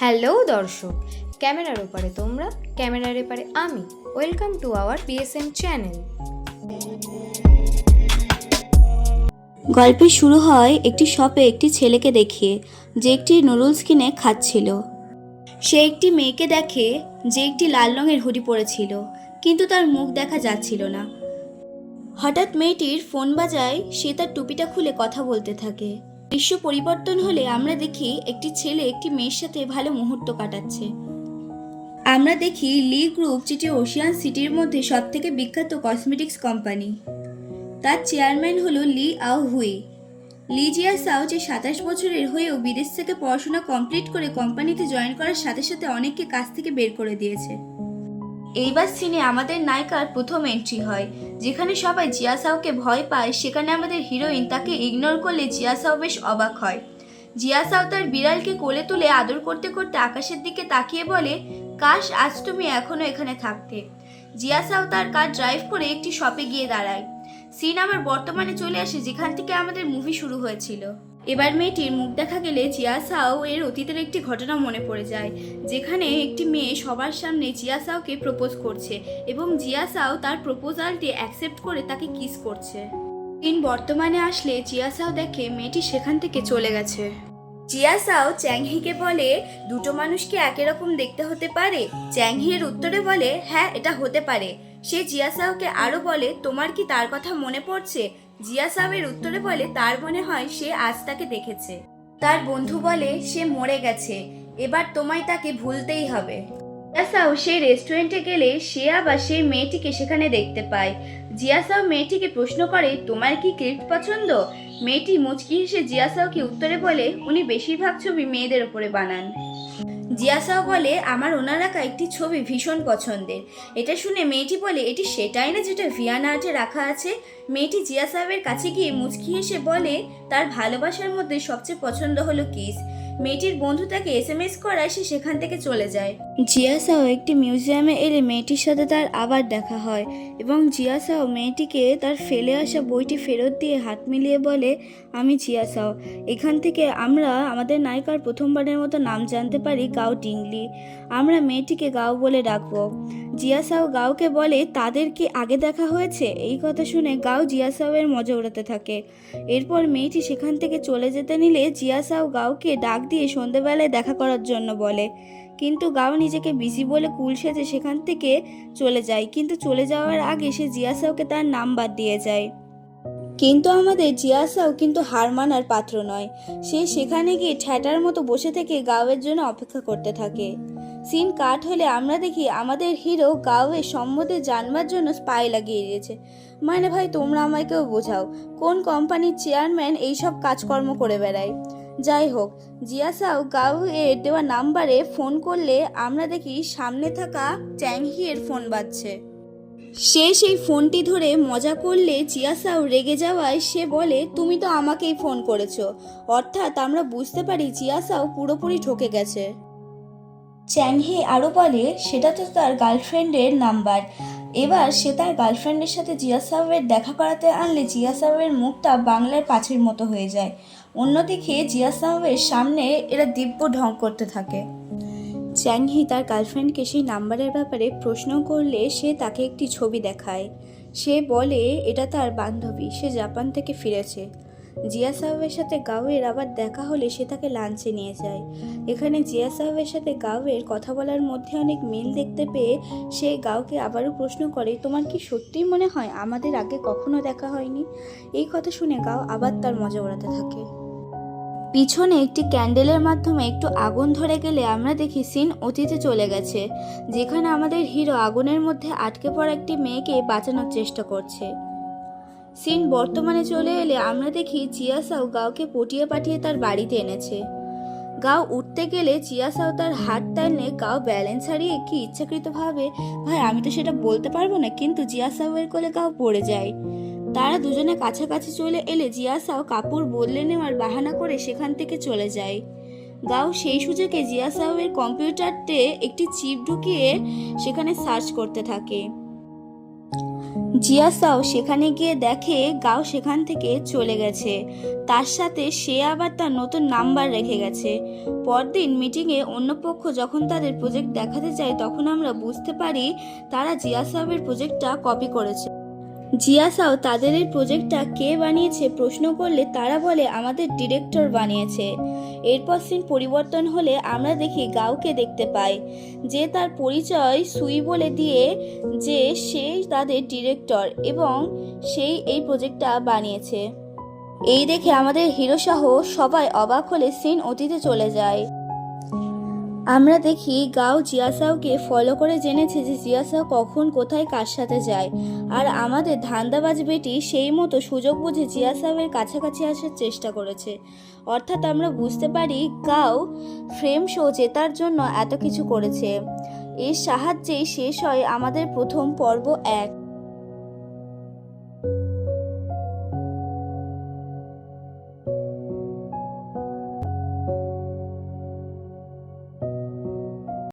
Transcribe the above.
Hello দর্শক, ক্যামেরার ওপারে তোমরা, ক্যামেরার এপারে আমি, welcome to our PSM channel. গল্পের শুরু হয় একটি শপে একটি ছেলেকে দেখিয়ে, যে একটি নুডলস কিনে খাচ্ছিল। সে একটি মেয়েকে দেখে, যে একটি লাল রঙের হুডি পরেছিল, কিন্তু তার মুখ দেখা যাচ্ছিল না। হঠাৎ মেয়েটির ফোন বাজায়, সে তার টুপিটা খুলে কথা বলতে থাকে। দৃশ্য পরিবর্তন হলে আমরা দেখি একটি ছেলে একটি মেয়ের সাথে ভালো মুহূর্ত কাটাচ্ছে। আমরা দেখি লি গ্রুপ যেটি ওশিয়ান সিটির মধ্যে সবথেকে বিখ্যাত কসমেটিক্স কোম্পানি। তার চেয়ারম্যান হলো লি আও হুই। লি জিয়া সাও যে সাতাশ বছরের হয়েও বিদেশ থেকে পড়াশোনা কমপ্লিট করে কোম্পানিতে জয়েন করার সাথে সাথে অনেককে কাজ থেকে বের করে দিয়েছে। এইবার সিনে আমাদের নায়িকার প্রথম এন্ট্রি হয়, যেখানে সবাই জিয়া সাওকে ভয় পায়, সেখানে আমাদের হিরোইন তাকে ইগনোর করলে জিয়া সাও বেশ অবাক হয়। জিয়া সাও তার বিড়ালকে কোলে তুলে আদর করতে করতে আকাশের দিকে তাকিয়ে বলে, কাশ, আজ তুমি এখনও এখানে থাকতে। জিয়া সাও তার কার ড্রাইভ করে একটি শপে গিয়ে দাঁড়ায়। সিন আবার বর্তমানে চলে আসে, যেখান থেকে আমাদের মুভি শুরু হয়েছিল। এবার মেয়েটির মুখ দেখা গেলে জিয়া সাও এর অতীতের একটি ঘটনা মনে পড়ে যায়, যেখানে একটি মেয়ে সবার সামনে জিয়া সাওকে প্রপোজ করছে এবং জিয়া সাও তার প্রপোজালটি অ্যাকসেপ্ট করে তাকে কিস করছে। সিন বর্তমানে আসলে জিয়া সাও দেখে মেয়েটি সেখান থেকে চলে গেছে। জিয়া সাও চ্যাংহিকে বলে, দুটো মানুষকে একই রকম দেখতে হতে পারে? চ্যাংহি এর উত্তরে বলে হ্যাঁ এটা হতে পারে। সে জিয়া সাওকে আরও বলে, তোমার কি তার কথা মনে পড়ছে? জিয়া সাওয়ের উত্তরে বলে, তার মনে হয় সে আজ তাকে দেখেছে। তার বন্ধু বলে, সে মরে গেছে। এবার তোমায় তাকে ভুলতেই হবে। জিয়াসাও সেই রেস্টুরেন্টে গেলে সে আবার সেই মেয়েটিকে সেখানে দেখতে পায়। জিয়াসাও মেয়েটিকে প্রশ্ন করে, তোমার কি ক্লিপ পছন্দ? মেয়েটি মুচকি হেসে জিয়াসাওকে উত্তরে বলে, উনি বেশিরভাগ ছবি মেয়েদের ওপরে বানান। জিয়াসাও বলে, আমার ওনার আঁকা একটি ছবি ভীষণ পছন্দের। এটা শুনে মেয়েটি বলে, এটি সেটাই না যেটা ভিয়ানা আর্টে রাখা আছে? মেয়েটি জিয়া সাহেবের কাছে গিয়ে মুচকি হেসে বলে, তার ভালোবাসার মধ্যে সবচেয়ে পছন্দ হলো কিস। মেয়েটির বন্ধু তাকে এস এম এস করায় সে সেখান থেকে চলে যায়। জিয়া সাও একটি মিউজিয়ামে এলে মেয়েটির সাথে তার আবার দেখা হয় এবং জিয়া সাও মেয়েটিকে তার ফেলে আসা বইটি ফেরত দিয়ে হাত মিলিয়ে বলে, আমি জিয়া সাও। এখান থেকে আমরা, আমাদের নায়িকার প্রথমবারের মতো নাম জানতে পারি গাও টিংলি। আমরা মেয়েটিকে গাও বলে ডাকবো। জিয়া সাও গাওকে বলে, তাদের কি আগে দেখা হয়েছে? এই কথা শুনে গাও সাওয়ের মজা উড়াতে থাকে। এরপর মেয়েটি সেখান থেকে চলে যেতে নিলে জিয়া সাও গাওকে ডাক দিয়ে সন্ধেবেলায় দেখা করার জন্য বলে। কিন্তু গাও নিজেকে বিজি বলে কুল সেজে সেখান থেকে চলে যায়। কিন্তু চলে যাওয়ার আগে সে জিয়া সাওকে তার নাম্বার দিয়ে যায়। কিন্তু আমাদের জিয়াসাও কিন্তু হার মানার পাত্র নয়। সে সেখানে গিয়ে ঠ্যাটার মতো বসে থেকে গাওয়ের জন্য অপেক্ষা করতে থাকে। সিন কাট হলে আমরা দেখি আমাদের হিরো গাওয়ের সম্মতে জানবার জন্য স্পাই লাগিয়ে দিয়েছে। মানে ভাই, তোমরা আমাকেও বোঝাও, কোন কোম্পানির চেয়ারম্যান এইসব কাজকর্ম করে বেড়ায়? যাই হোক জিয়াসাও গাও এর দেওয়া নাম্বারে ফোন করলে আমরা দেখি সামনে থাকা চ্যাংহিয়ের ফোন বাজছে। সে সেই ফোনটি ধরে মজা করলে জিয়াসাও রেগে যাওয়ায় সে বলে, তুমি তো আমাকেই ফোন করেছ। অর্থাৎ আমরা বুঝতে পারি জিয়াসাও পুরোপুরি ঠকে গেছে। চ্যাংহি আরও বলে, সেটা তো তার গার্লফ্রেন্ডের নাম্বার। এবার সে তার গার্লফ্রেন্ডের সাথে জিয়া সাহেবের দেখা করাতে আনলে জিয়া সাহেবের মুখটা বাংলার পাঁচের মতো হয়ে যায়। অন্যদিকে জিয়া সাহেবের সামনে এরা দিব্য ঢং করতে থাকে। চ্যাংহি তার গার্লফ্রেন্ডকে সেই নাম্বারের ব্যাপারে প্রশ্ন করলে সে তাকে একটি ছবি দেখায়। সে বলে, এটা তার বান্ধবী, সে জাপান থেকে ফিরেছে। জিয়া সাহেবের সাথে গাওয়ের আবার দেখা হলে সে তাকে লাঞ্চে নিয়ে যায়। এখানে জিয়া সাহেবের সাথে গাওয়ের কথা বলার মধ্যে অনেক মিল দেখতে পেয়ে সে গাওকে আবারও প্রশ্ন করে, তোমার কি সত্যিই মনে হয় আমাদের আগে কখনো দেখা হয়নি? এই কথা শুনে গাও আবার তার মজা ওড়াতে থাকে। পিছনে একটি ক্যান্ডেলের মাধ্যমে একটু আগুন ধরে গেলে আমরা দেখি সিন অতীতে চলে গেছে, যেখানে আমাদের হিরো আগুনের মধ্যে আটকে পড়া একটি মেয়েকে বাঁচানোর চেষ্টা করছে। সিন বর্তমানে চলে এলে আমরা দেখি চিয়াসাও গাওকে পটিয়ে পাঠিয়ে তার বাড়িতে এনেছে। গাও উঠতে গেলে চিয়াসাও তার হাত টানলে গাও ব্যালেন্স হারিয়ে কি ইচ্ছাকৃতভাবে ভাই, আমি তো সেটা বলতে পারব না, কিন্তু জিয়াসাওয়ের কোলে গাও পড়ে যায়। তারা দুজনে কাছাকাছি চলে এলে জিয়াসাও কাপড় বদলে নেওয়ার বাহানা করে সেখান থেকে চলে যায়। গাও সেই সুযোগে জিয়াসাওয়ের কম্পিউটারতে একটি চিপ ঢুকিয়ে সেখানে সার্চ করতে থাকে। জিয়াসাও সেখানে গিয়ে দেখে গাও সেখান থেকে চলে গেছে। তার সাথে সে আবার তার নতুন নাম্বার রেখে গেছে। পরদিন মিটিংয়ে অন্য পক্ষ যখন তাদের প্রজেক্ট দেখাতে যায়, তখন আমরা বুঝতে পারি তারা জিয়াসাবের প্রজেক্টটা কপি করেছে। জিয়াসাও তাদের এই প্রজেক্টটা কে বানিয়েছে প্রশ্ন করলে তারা বলে, আমাদের ডিরেক্টর বানিয়েছে। এরপর সিন পরিবর্তন হলে আমরা দেখি গাওকে দেখতে পাই, যে তার পরিচয় সুই বলে দিয়ে যে সে তাদের ডিরেক্টর এবং সেই এই প্রজেক্টটা বানিয়েছে। এই দেখে আমাদের হিরো সহ সবাই অবাক হলে সিন অতীতে চলে যায়। আমরা দেখি গাও জিয়াসাওকে ফলো করে জেনেছে যে জিয়াসাও কখন কোথায় কার সাথে যায়। আর আমাদের ধান্দাবাজ বেটি সেই মতো সুযোগ বুঝে জিয়াসাওয়ের কাছাকাছি আসার চেষ্টা করেছে। অর্থাৎ আমরা বুঝতে পারি গাও ফ্রেম শো জেতার জন্য এত কিছু করেছে। এর সাহায্যেই শেষ হয় আমাদের প্রথম পর্ব এক।